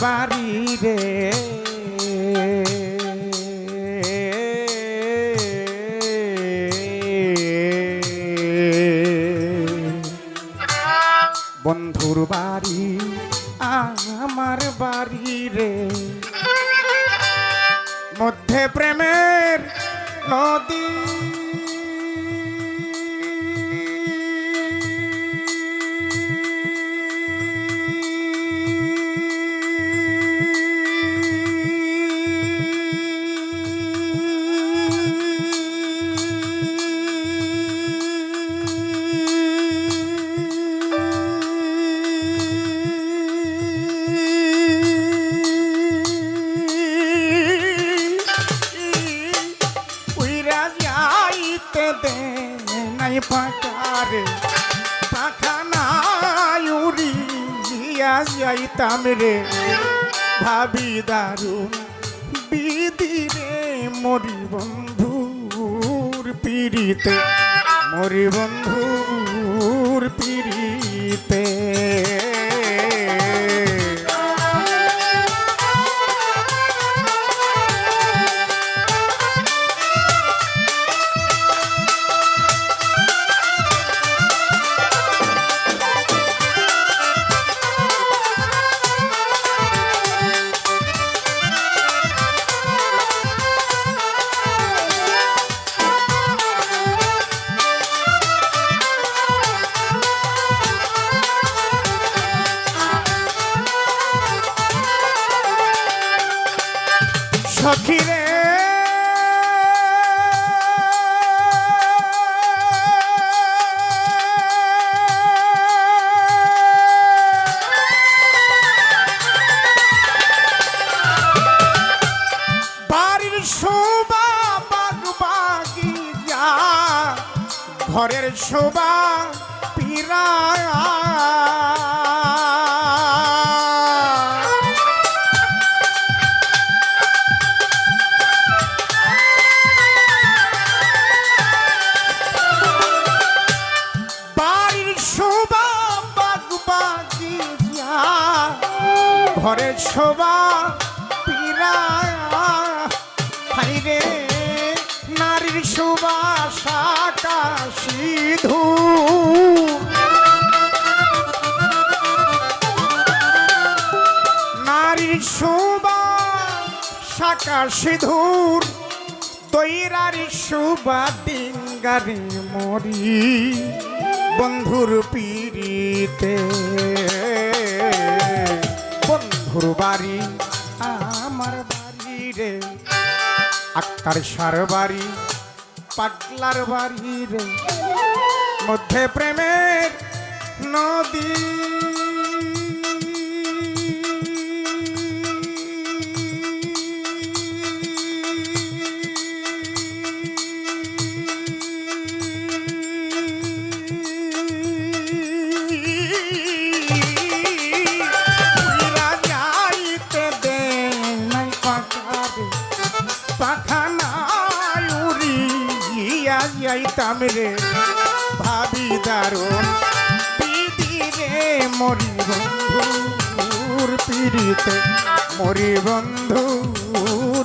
বাড়ি রে। বন্ধুর বাড়ি আমার বাড়ি রে। মধ্যে প্রেমের নদী যাইতাম রে। ভাবি দারু বিধি রে। মরি বন্ধুর পিড়িতে মরি বন্ধুর পিড়িতে। সখী রে বাড়ির শোভা বাগ বাগিয়া ঘরের শোভা পীরা শাকা সিধুর তৈরারি শোভা ডিঙ্গারি মরি, বন্ধুর পিড়িতে। বন্ধুর বাড়ি, আমার বাড়ি রে, আক্তার সার বাড়ি, পাগলার বাড়ি রে। মধ্যে প্রেমের নদী রে ভাবি দারুণ পিদি মরি বন্ধুর পিড়িতে মরি বন্ধুর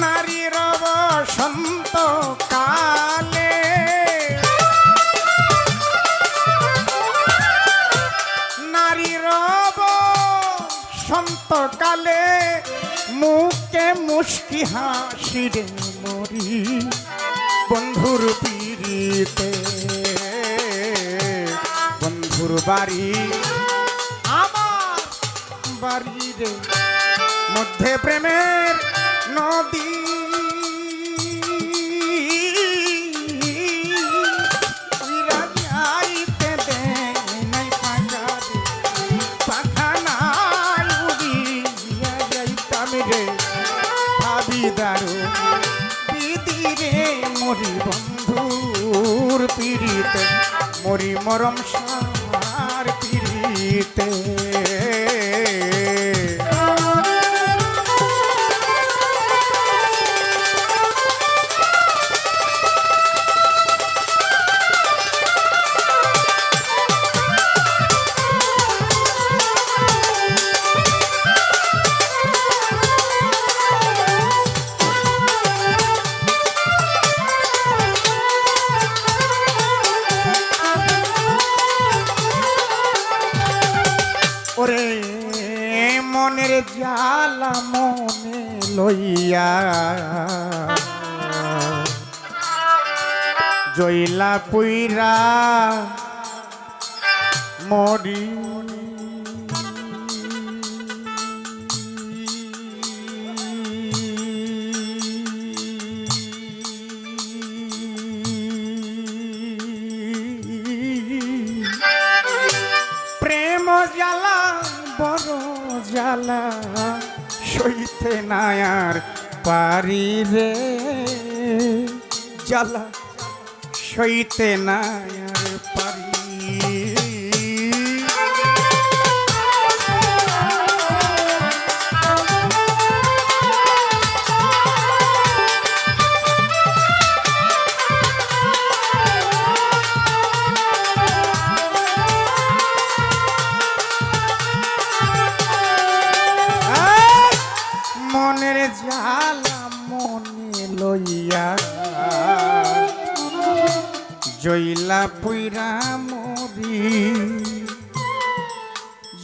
নারীর বসন্ত কালে। নারীর বসন্ত কালে মুখে মুস্কি হাসিরে মরি বন্ধুর পিড়িতে। বন্ধুর বাড়ি আমার বাড়িরে মধ্যে প্রেমের ভাবি দারু পিদিরে মরি বন্ধুর পিড়িতে মরি মরম সার পিড়িতে। মনে লইয়া। জইলা পুইরা মরি। প্রেম জ্বালা সইতে নায়ার পারি রে জ্বালা সইতে নায়ার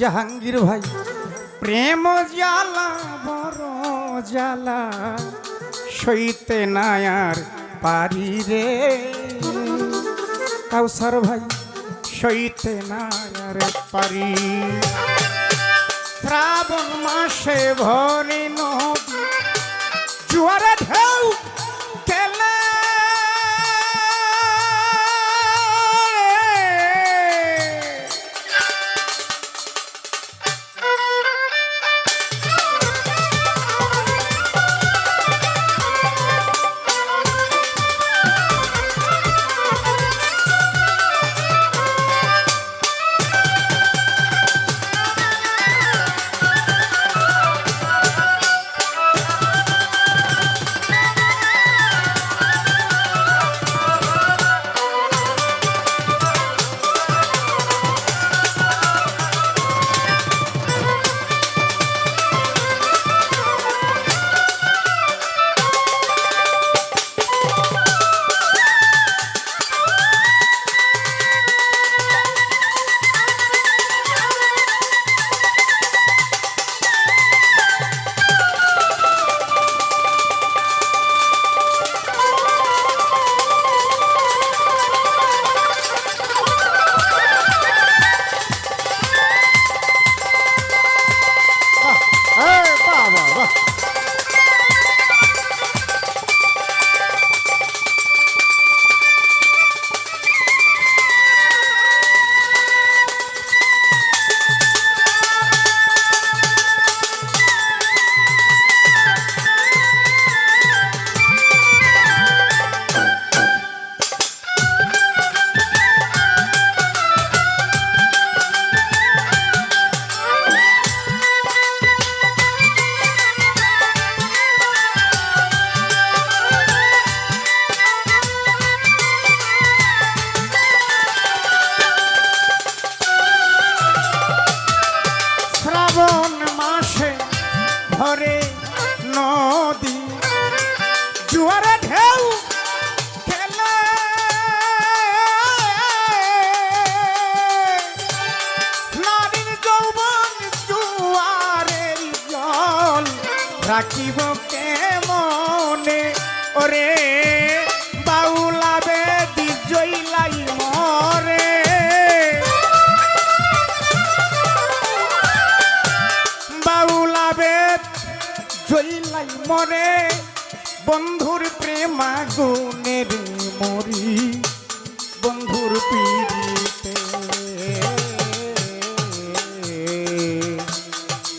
জাহাঙ্গীর ভাই, প্রেম জ্বালা, বড় জ্বালা, সইতে নায়ার পারি রে। কাউসার ভাই, সইতে নায়ার পারি। শ্রাবণ মাসে ভরে নদী, জুয়ারে করে নদী জুয়ারে ঢেউ খেলে। নারীর যৌবন জুয়ারের জল রাখিব কে মনে ওরে মরে বন্ধুর প্রেম গুণের মরি বন্ধুর পিড়িতে।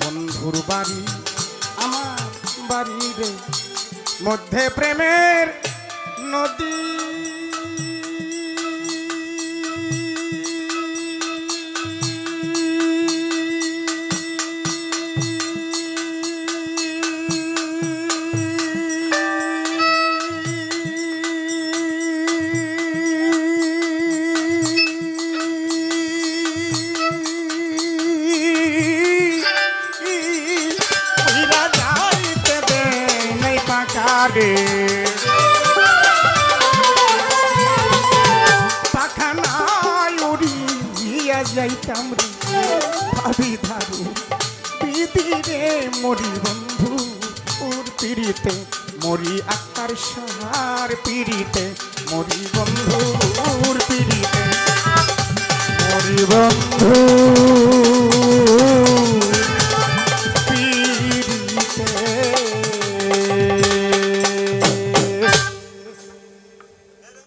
বন্ধুর বাড়ি আমার বাড়ি মধ্যে প্রেমের নদী পাকারে পাখানায় উড়িয়া যাইতাম রে। ভাবি ধারু বিদিরে মরি বন্ধু। ওর পিড়িতে মরি আকার সাহার পিড়িতে মরি বন্ধু, ওর পিড়িতে মরি বন্ধু।